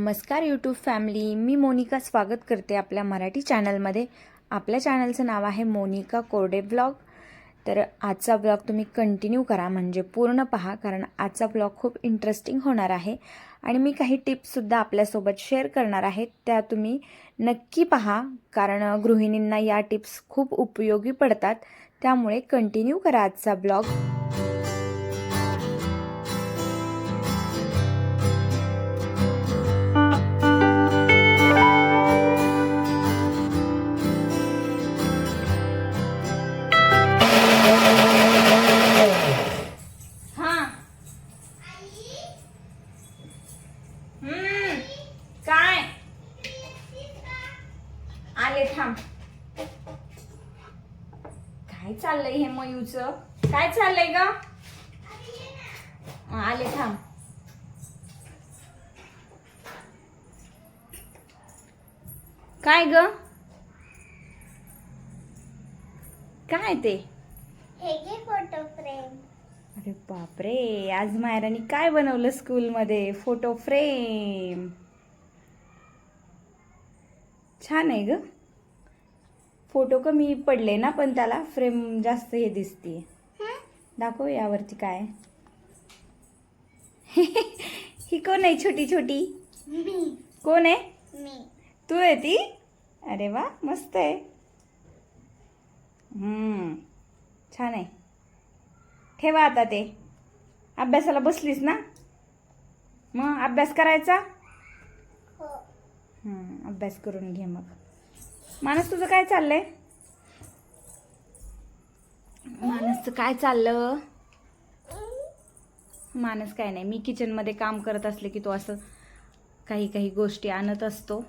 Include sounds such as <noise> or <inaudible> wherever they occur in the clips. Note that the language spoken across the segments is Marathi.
नमस्कार यूट्यूब फॅमिली मी मोनिका स्वागत करते आपल्या मराठी चॅनलमध्ये आपल्या चॅनलचं नाव आहे मोनिका कोरडे ब्लॉग तर आजचा ब्लॉग तुम्ही कंटिन्यू करा म्हणजे पूर्ण पहा कारण आजचा ब्लॉग खूप इंटरेस्टिंग होणार आहे. आणि मी काही टिप्ससुद्धा आपल्यासोबत शेअर करणार आहे त्या तुम्ही नक्की पहा कारण गृहिणींना या टिप्स खूप उपयोगी पडतात. त्यामुळे कंटिन्यू करा आजचा ब्लॉग आले थांब. काय चाललंय हे मयूच? काय चाललंय ग? आले थांब. काय ग? काय ते? हे घे फोटो फ्रेम अरे बापरे आज मायरानी काय बनवलं स्कूलमध्ये? फोटो फ्रेम छान आहे ग. फोटो कमी पडले ना पण त्याला फ्रेम जास्त हे दिसते दाखव यावरती काय. <laughs> ही कोण आहे छोटी छोटी? कोण आहे? तू आहे ती? अरे वा मस्त आहे. हम्म, छान आहे. ठेवा आता ते. अभ्यासाला बसलीस ना? मग अभ्यास करायचा? हो. हम्म, अभ्यास करून घे मग. मानस तुझं काय चाललंय? मानसचं काय चाललं? मानस काय नाही मी किचनमध्ये काम करत असले की तो असं काही काही गोष्टी आणत असतो.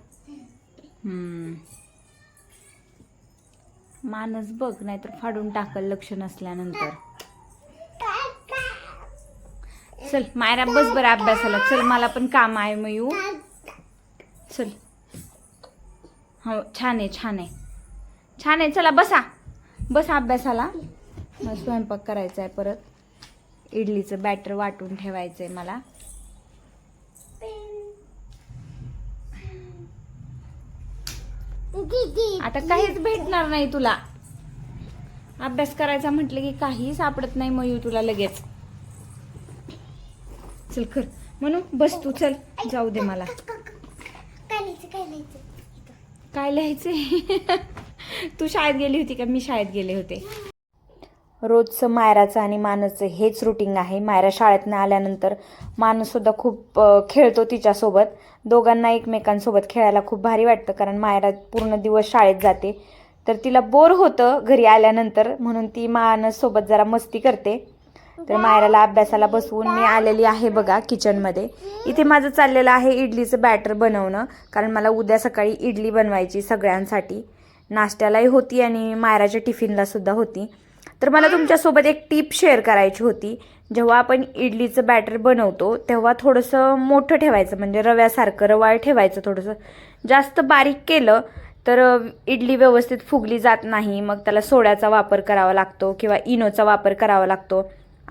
मानस बघ नाहीतर फाडून टाकल लक्ष नसल्यानंतर. चल मायरा बस बरं अभ्यासाला. चल मला पण काम आहे मयू. चल. हो छान आहे छान आहे. छान आहे. चला बसा. बसा अभ्यासाला. मला स्वयंपाक करायचा आहे परत. इडलीचं बॅटर वाटून ठेवायचं आहे मला. आता काहीच भेटणार नाही तुला. अभ्यास करायचा म्हटलं की काही सापडत नाही मयू तुला लगेच. चल खर. म्हणू बस तू चल. जाऊ दे मला काय लिहायचं काय लिहायचं काय लिहायचंय <laughs> तू शाळेत गेली होती का? मी शाळेत गेले होते. रोजचं मायराचं आणि मानसचं हेच रुटीन आहे. मायरा शाळेतनं आल्यानंतर मानससुद्धा खूप खेळतो तिच्यासोबत. दोघांना एकमेकांसोबत खेळायला खूप भारी वाटतं कारण मायरा पूर्ण दिवस शाळेत जाते. तर तिला बोर होतं घरी आल्यानंतर म्हणून ती मानससोबत जरा मस्ती करते. तर मायराला अभ्यासाला बसवून मी आलेली आहे बघा किचनमध्ये. इथे माझं चाललेलं आहे इडलीचं बॅटर बनवणं कारण मला उद्या सकाळी इडली बनवायची सगळ्यांसाठी. नाश्त्यालाही होती आणि मायराच्या टिफिनलासुद्धा होती. तर मला तुमच्यासोबत एक टीप शेअर करायची होती. जेव्हा आपण इडलीचं बॅटर बनवतो तेव्हा थोडंसं मोठं ठेवायचं म्हणजे रव्यासारखं रवाळ ठेवायचं थोडंसं. जास्त बारीक केलं तर इडली व्यवस्थित फुगली जात नाही. मग त्याला सोड्याचा वापर करावा लागतो किंवा इनोचा वापर करावा लागतो.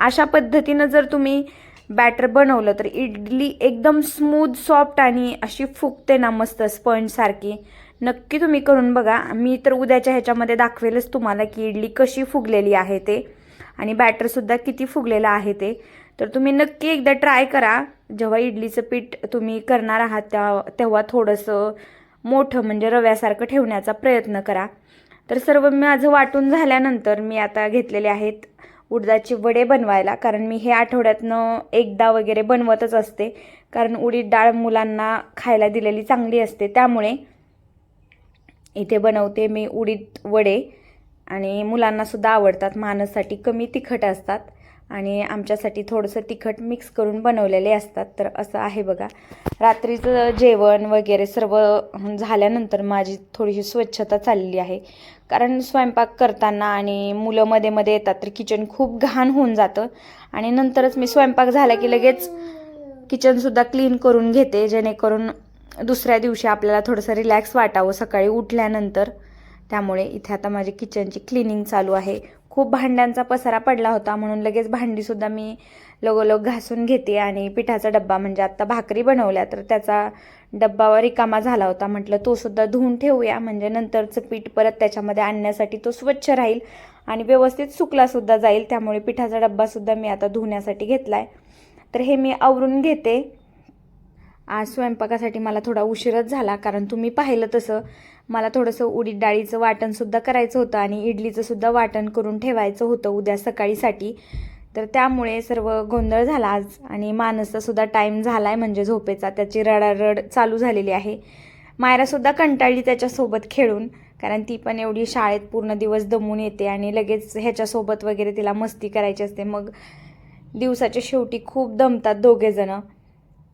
अशा पद्धतीनं जर तुम्ही बॅटर बनवलं तर इडली एकदम स्मूथ सॉफ्ट आणि अशी फुगते ना मस्त स्पंजसारखी नक्की तुम्ही करून बघा. मी तर उद्याच्या ह्याच्यामध्ये दाखवेलच तुम्हाला की इडली कशी फुगलेली आहे ते. आणि बॅटरसुद्धा किती फुगलेलं आहे ते. तर तुम्ही नक्की एकदा ट्राय करा. जेव्हा इडलीचं पीठ तुम्ही करणार आहात त्या तेव्हा थोडंसं मोठं म्हणजे रव्यासारखं ठेवण्याचा प्रयत्न करा. तर सर्व माझं वाटून झाल्यानंतर मी आता घेतलेले आहेत उडदाचे वडे बनवायला कारण मी हे आठवड्यातनं एकदा वगैरे बनवतच असते. कारण उडीद डाळ मुलांना खायला दिलेली चांगली असते. त्यामुळे इथे बनवते मी उडीद वडे आणि मुलांनासुद्धा आवडतात. मानससाठी कमी तिखट असतात. आणि आमच्यासाठी थोडंसं तिखट मिक्स करून बनवलेले असतात. तर असं आहे बघा. रात्रीचं जेवण वगैरे सर्व झाल्यानंतर माझी थोडीशी स्वच्छता चाललेली आहे. कारण स्वयंपाक करताना आणि मुलं मध्ये मध्ये येतात तर किचन खूप घाण होऊन जातं. आणि नंतरच मी स्वयंपाक झाला की लगेच किचनसुद्धा क्लीन करून घेते. जेणेकरून दुसऱ्या दिवशी आपल्याला थोडंसं रिलॅक्स वाटावं सकाळी उठल्यानंतर. त्यामुळे इथे आता माझी किचनची क्लिनिंग चालू आहे. खूप भांड्यांचा पसारा पडला होता म्हणून लगेच भांडीसुद्धा मी लगोलग घासून घेते आणि पिठाचा डब्बा म्हणजे आत्ता भाकरी बनवल्या तर त्याचा डब्बा रिकामा झाला होता. म्हटलं तोसुद्धा धुवून ठेवूया म्हणजे नंतरचं पीठ परत त्याच्यामध्ये आणण्यासाठी तो स्वच्छ राहील आणि व्यवस्थित सुकलासुद्धा जाईल. त्यामुळे पिठाचा डब्बासुद्धा मी आता धुण्यासाठी घेतला आहे तर हे मी आवरून घेते. आज स्वयंपाकासाठी मला थोडा उशीरच झाला कारण तुम्ही पाहिलं तसं मला थोडंसं उडीद डाळीचं वाटणसुद्धा करायचं होतं आणि इडलीचंसुद्धा वाटण करून ठेवायचं होतं उद्या सकाळीसाठी. तर त्यामुळे सर्व गोंधळ झाला आज आणि मानसचासुद्धा टाईम झाला आहे म्हणजे झोपेचा. त्याची रडारड चालू झालेली आहे. मायरासुद्धा कंटाळली त्याच्यासोबत खेळून कारण ती पण एवढी शाळेत पूर्ण दिवस दमून येते आणि लगेच ह्याच्यासोबत वगैरे तिला मस्ती करायची असते. मग दिवसाच्या शेवटी खूप दमतात दोघेजणं.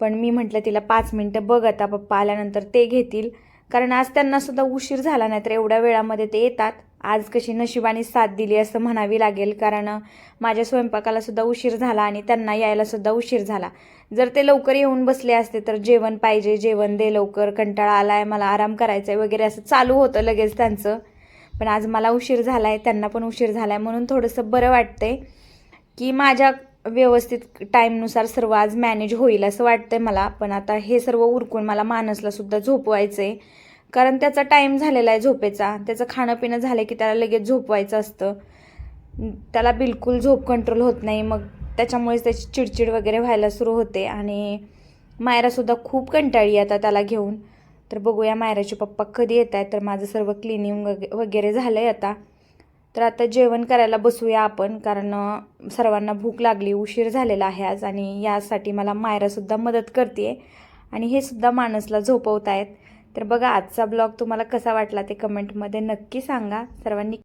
पण मी म्हटलं तिला पाच मिनटं बघ आता पप्पा आल्यानंतर ते घेतील. कारण आज त्यांना सुद्धा उशीर झाला नाही तर एवढ्या वेळामध्ये ते येतात. आज कशी नशिबाने साथ दिली असं म्हणावी लागेल कारण माझ्या स्वयंपाकाला सुद्धा उशीर झाला आणि त्यांना यायला सुद्धा उशीर झाला. जर ते लवकर येऊन बसले असते तर जेवण पाहिजे जेवण दे लवकर कंटाळा आलाय मला आराम करायचा आहे वगैरे असं चालू होतं लगेच त्यांचं. पण आज मला उशीर झाला आहे त्यांना पण उशीर झाला आहे म्हणून थोडंसं बरं वाटतंय की माझ्या व्यवस्थित टाईमनुसार सर्व आज मॅनेज होईल असं वाटतंय मला. पण आता हे सर्व उरकून मला मानसला सुद्धा झोपवायचं आहे कारण त्याचा टाईम झालेला आहे झोपेचा. त्याचं खाणं पिणं झालं की त्याला लगेच झोपवायचं असतं. त्याला बिलकुल झोप कंट्रोल होत नाही. मग त्याच्यामुळेच त्याची चिडचिड वगैरे व्हायला सुरू होते. आणि मायरासुद्धा खूप कंटाळी आता त्याला घेऊन. तर बघूया मायराचे पप्पा कधी येत आहेत तर माझं सर्व क्लिनिंग वगैरे झालं आहे आता. तर आता जेवण करायला बसूया आपण कारण सर्वांना भूक लागली उशीर झालेला आहे आज आणि यासाठी मला मायरासुद्धा मदत करते आणि हे सुद्धा माणसला झोपवत आहेत तर बघा आजचा ब्लॉग तुम्हाला कसा वाटला ते कमेंटमध्ये नक्की सांगा. सर्वांनी